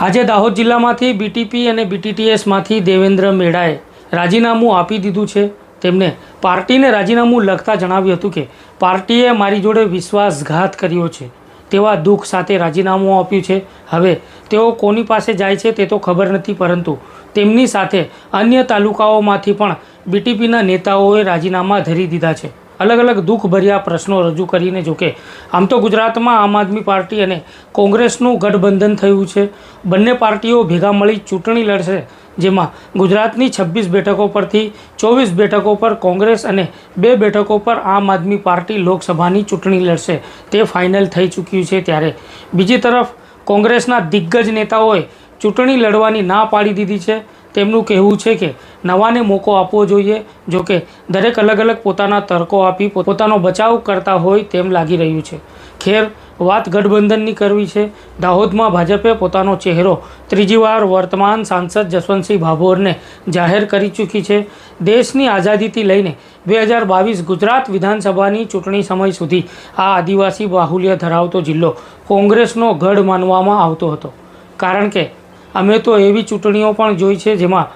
આજે દાહોદ જિલ્લામાંથી બીટીપી અને બીટીટીએસમાંથી દેવેન્દ્ર મેડાએ રાજીનામું આપી દીધું છે. તેમને પાર્ટીને રાજીનામું લખતા જણાવ્યું હતું કે, પાર્ટીએ મારી જોડે વિશ્વાસઘાત કર્યો છે. તેવા દુઃખ સાથે રાજીનામું આપ્યું છે. હવે તેઓ કોની પાસે જાય છે તે તો ખબર નથી, પરંતુ તેમની સાથે અન્ય તાલુકાઓમાંથી પણ બીટીપીના નેતાઓએ રાજીનામા ધરી દીધા છે. અલગ અલગ દુઃખભર્યા પ્રશ્નો રજૂ કરીને જોકે આમ તો ગુજરાતમાં આમ આદમી પાર્ટી અને કોંગ્રેસનું ગઠબંધન થયું છે. બંને પાર્ટીઓ ભેગા મળી ચૂંટણી લડશે, જેમાં ગુજરાતની છવ્વીસ બેઠકો પરથી ચોવીસ બેઠકો પર કોંગ્રેસ અને બે બેઠકો પર આમ આદમી પાર્ટી લોકસભાની ચૂંટણી લડશે. તે ફાઇનલ થઈ ચૂક્યું છે ત્યારે બીજી તરફ કોંગ્રેસના દિગ્ગજ નેતાઓએ ચૂંટણી લડવાની ના પાડી દીધી છે. તેમનું કહેવું છે કે નવાને મોકો આપવો જોઈએ જોકે દરેક અલગ અલગ પોતાના તર્કો આપી પોતાનો બચાવ કરતા હોય તેમ લાગી રહ્યું છે. ખેર, વાત ગઠબંધનની કરવી છે. દાહોદમાં ભાજપે પોતાનો ચહેરો ત્રીજી વાર વર્તમાન સાંસદ જસવંતસિંહ ભાભોરને જાહેર કરી ચૂકી છે. દેશની આઝાદીથી લઈને બે હજાર બાવીસ ગુજરાત વિધાનસભાની ચૂંટણી સમય સુધી આ આદિવાસી બાહુલ્ય ધરાવતો જિલ્લો કોંગ્રેસનો ગઢ માનવામાં આવતો હતો. કારણ કે અમે તો એવી ચૂંટણીઓ પણ જોઈ છે જેમાં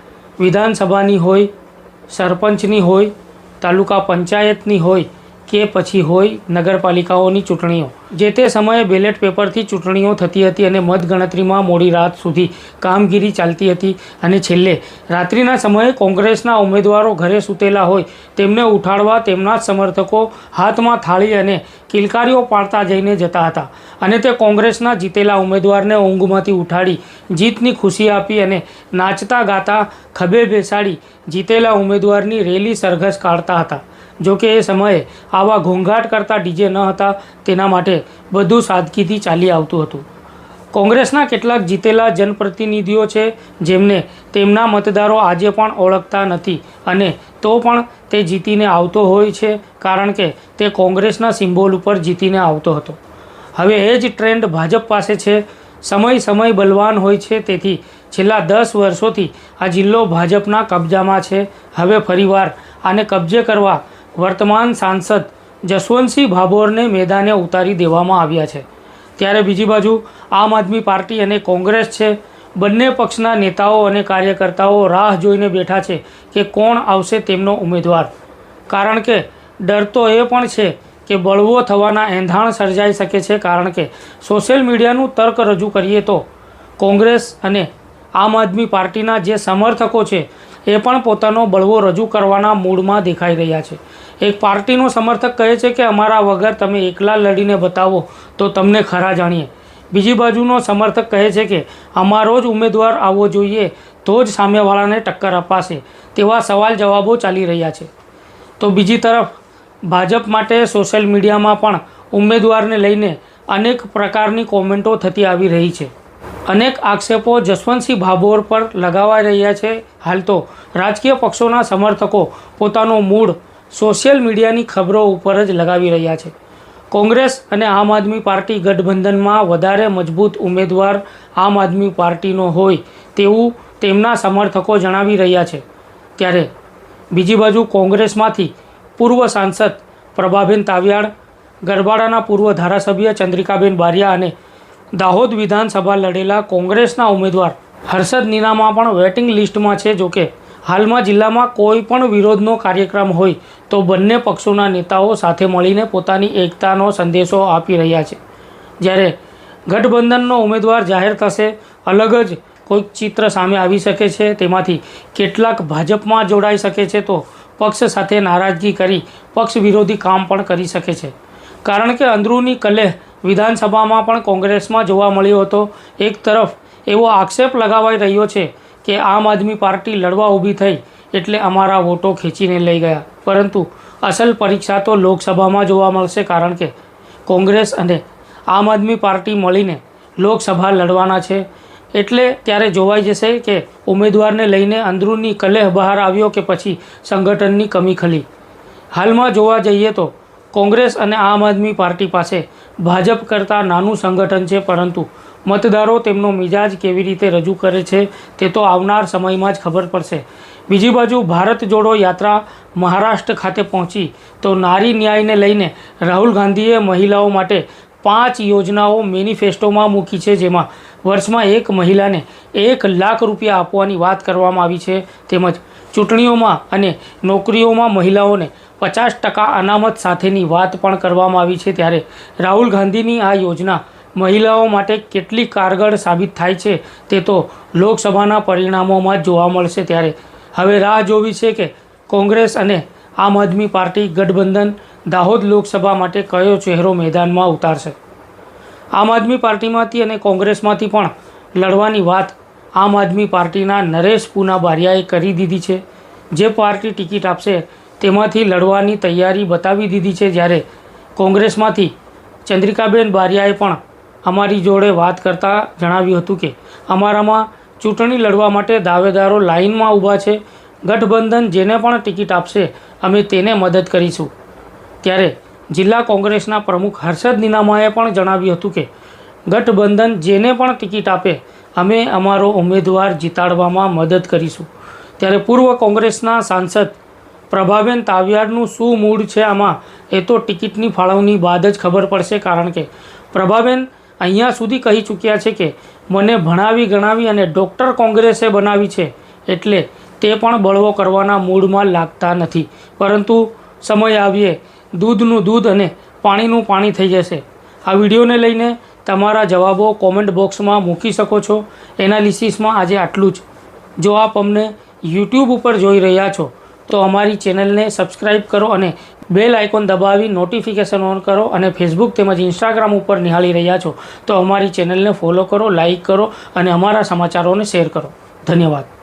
વિધાનસભાની હોય, સરપંચની હોય, તાલુકા પંચાયતની હોય કે પછી હોય નગરપાલિકાઓની ચૂંટણીઓ. જે તે સમયે બેલેટ પેપરથી ચૂંટણીઓ થતી હતી અને મતગણતરીમાં મોડી રાત સુધી કામગીરી ચાલતી હતી અને છેલ્લે રાત્રિના સમયે કોંગ્રેસના ઉમેદવારો ઘરે સૂતેલા હોય તેમને ઉઠાડવા તેમના જ સમર્થકો હાથમાં થાળી અને કિલકારીઓ પાડતા જઈને જતા હતા અને તે કોંગ્રેસના જીતેલા ઉમેદવારને ઊંઘમાંથી ઉઠાડી જીતની ખુશી આપી અને નાચતા ગાતા ખભે બેસાડી જીતેલા ઉમેદવારની રેલી સરઘસ કાઢતા હતા. જો કે એ સમયે આવા ઘોંઘાટ કરતા ડીજે ન હતા, તેના માટે બધું સાદગીથી ચાલી આવતું હતું. કોંગ્રેસના કેટલાક જીતેલા જનપ્રતિનિધિઓ છે, જેમને તેમના મતદારો આજે પણ ઓળખતા નથી અને તો પણ તે જીતીને આવતો હોય છે કારણ કે તે કોંગ્રેસના સિમ્બોલ ઉપર જીતીને આવતો હતો. હવે એ જ ટ્રેન્ડ ભાજપ પાસે છે. સમય સમય બલવાન હોય છે, તેથી છેલ્લા દસ વર્ષોથી આ જિલ્લો ભાજપના કબજામાં છે. હવે ફરીવાર આને કબજે કરવા વર્તમાન સાંસદ જસવંતસિંહ ભાભોરને મેદાને ઉતારી દેવામાં આવ્યા છે. ત્યારે બીજી બાજુ આમ આદમી પાર્ટી અને કોંગ્રેસ છે. બંને પક્ષના નેતાઓ અને કાર્યકર્તાઓ રાહ જોઈને બેઠા છે કે કોણ આવશે તેમનો ઉમેદવાર. કારણ કે ડર તો એ પણ છે કે બળવો થવાના એંધાણ સર્જાઈ શકે છે કારણ કે સોશિયલ મીડિયાનું તર્ક રજૂ કરીએ તો કોંગ્રેસ અને આમ આદમી પાર્ટીના જે સમર્થકો છે એ પણ પોતાનો બળવો રજૂ કરવાના મૂડમાં દેખાઈ રહ્યા છે. એક પાર્ટીનો સમર્થક કહે છે કે, અમારા વગર તમે એકલા લડીને બતાવો તો તમને ખરા જાણીએ. બીજી બાજુનો સમર્થક કહે છે કે, અમારો જ ઉમેદવાર આવવો જોઈએ તો જ સામેવાળાને ટક્કર અપાશે. તેવા સવાલ જવાબો ચાલી રહ્યા છે. તો બીજી તરફ, ભાજપ માટે સોશિયલ મીડિયામાં પણ ઉમેદવારને લઈને અનેક પ્રકારની કોમેન્ટો થતી આવી રહી છે. અનેક આક્ષેપો જસવંતસિંહ ભાભોર પર લગાવાઈ રહ્યા છે. હાલ તો રાજકીય પક્ષોના સમર્થકો પોતાનો મૂળ સોશિયલ મીડિયાની ખબરો ઉપર જ લગાવી રહ્યા છે. કોંગ્રેસ અને આમ આદમી પાર્ટી ગઠબંધનમાં વધારે મજબૂત ઉમેદવાર આમ આદમી પાર્ટીનો હોય તેવું તેમના સમર્થકો જણાવી રહ્યા છે. ત્યારે બીજી બાજુ કોંગ્રેસમાંથી પૂર્વ સાંસદ પ્રભાબેન તાવિયાળ, ગરબાડાના પૂર્વ ધારાસભ્ય ચંદ્રિકાબેન બારિયા અને દાહોદ વિધાનસભા લડેલા કોંગ્રેસના ઉમેદવાર હર્ષદ નીનામા પણ વેટિંગ લિસ્ટમાં છે. જોકે હાલમાં જિલ્લામાં કોઈ પણ વિરોધનો કાર્યક્રમ હોય તો બંને પક્ષોના નેતાઓ સાથે મળીને પોતાની એકતાનો સંદેશો આપી રહ્યા છે. જ્યારે ગઠબંધનનો ઉમેદવાર જાહેર થશે, અલગ જ કોઈક ચિત્ર સામે આવી શકે છે. તેમાંથી કેટલાક ભાજપમાં જોડાઈ શકે છે તો પક્ષ સાથે નારાજગી કરી પક્ષ વિરોધી કામ પણ કરી શકે છે. કારણ કે અંદરૂની કલેહ વિધાનસભામાં પણ કોંગ્રેસમાં જોવા મળ્યો હતો. એક તરફ એવો આક્ષેપ લગાવાઈ રહ્યો છે કે આમ આદમી પાર્ટી લડવા ઊભી થઈ એટલે અમારા વોટો ખેંચીને લઈ ગયા. પરંતુ અસલ પરીક્ષા તો લોકસભામાં જોવા મળશે કારણ કે કોંગ્રેસ અને આમ આદમી પાર્ટી મળીને લોકસભા લડવાના છે. એટલે ત્યારે જોવાઈ જશે કે ઉમેદવારને લઈને અંદરૂની કલેહ બહાર આવ્યો કે પછી સંગઠનની કમી ખલી. હાલમાં જોવા જઈએ તો કોંગ્રેસ અને આમ આદમી પાર્ટી પાસે ભાજપ કરતાં નાનું સંગઠન છે, પરંતુ મતદારો તેમનો મિજાજ કેવી રીતે રજૂ કરે છે, તે તો આવનાર સમયમાં જ ખબર પડશે. બીજી બાજુ, ભારત જોડો યાત્રા મહારાષ્ટ્ર ખાતે પહોંચી તો નારી ન્યાયને લઈને રાહુલ ગાંધીએ મહિલાઓ માટે પાંચ યોજનાઓ મેનિફેસ્ટોમાં મૂકી છે, જેમાં વર્ષમાં એક મહિલાને એક લાખ રૂપિયા આપવાની વાત કરવામાં આવી છે, તેમજ ચૂંટણીઓમાં અને નોકરીઓમાં મહિલાઓને પચાસ ટકા અનામત સાથેની વાત પણ કરવામાં આવી છે ત્યારે રાહુલ ગાંધીની આ યોજના મહિલાઓ માટે કેટલી કારગર સાબિત થાય છે તે તો લોકસભાના પરિણામોમાં જોવા મળશે ત્યારે. હવે રાહ જોવી છે કે કોંગ્રેસ અને આમ આદમી પાર્ટી ગઠબંધન દાહોદ લોકસભા માટે કયો ચહેરો મેદાનમાં ઉતારશે? આમ આદમી પાર્ટીમાંથી અને કોંગ્રેસમાંથી પણ લડવાની વાત આમ આદમી પાર્ટીના નરેશ પૂના બારિયાએ કરી દીધી છે. જે પાર્ટી ટિકિટ આપશે તેમાંથી લડવાની તૈયારી બતાવી દીધી છે જ્યારે કોંગ્રેસમાંથી ચંદ્રિકાબેન બારિયાએ પણ અમારી જોડે વાત કરતાં જણાવ્યું હતું કે અમારામાં ચૂંટણી લડવા માટે દાવેદારો લાઇનમાં ઊભા છે. ગઠબંધન જેને પણ ટિકિટ આપશે, અમે તેને મદદ કરીશું. ત્યારે જિલ્લા કોંગ્રેસના પ્રમુખ હર્ષદ નિનામાએ પણ જણાવ્યું હતું કે, ગઠબંધન જેને પણ ટિકિટ આપે, અમે અમારો ઉમેદવાર જીતાડવામાં મદદ કરીશું. ત્યારે પૂર્વ કોંગ્રેસના સાંસદ પ્રભાબેન તાવિયારનું શું મૂડ છે આમાં? એ તો ટિકિટની ફાળવણી બાદ જ ખબર પડશે કારણ કે પ્રભાબેન અહીંયા સુધી કહી ચૂક્યા છે કે મને ભણાવી ગણાવી અને ડૉક્ટર કોંગ્રેસે બનાવી છે એટલે તે પણ બળવો કરવાના મૂડમાં લાગતા નથી. પરંતુ સમય આવીએ, દૂધનું દૂધ અને પાણીનું પાણી થઈ જશે. આ વિડીયોને લઈને તમારા જવાબો કોમેન્ટ બોક્સમાં મૂકી શકો છો. એનાલિસિસમાં આજે આટલું જ. જો આપ અમને યુટ્યુબ ઉપર જોઈ રહ્યા છો તો અમારી ચેનલને સબસ્ક્રાઇબ કરો અને બેલ આઇકોન દબાવી નોટિફિકેશન ઓન કરો અને ફેસબુક તેમજ ઇન્સ્ટાગ્રામ ઉપર નિહાળી રહ્યા છો. તો અમારી ચેનલને ફોલો કરો લાઈક કરો અને અમારા સમાચારોને શેર કરો. ધન્યવાદ.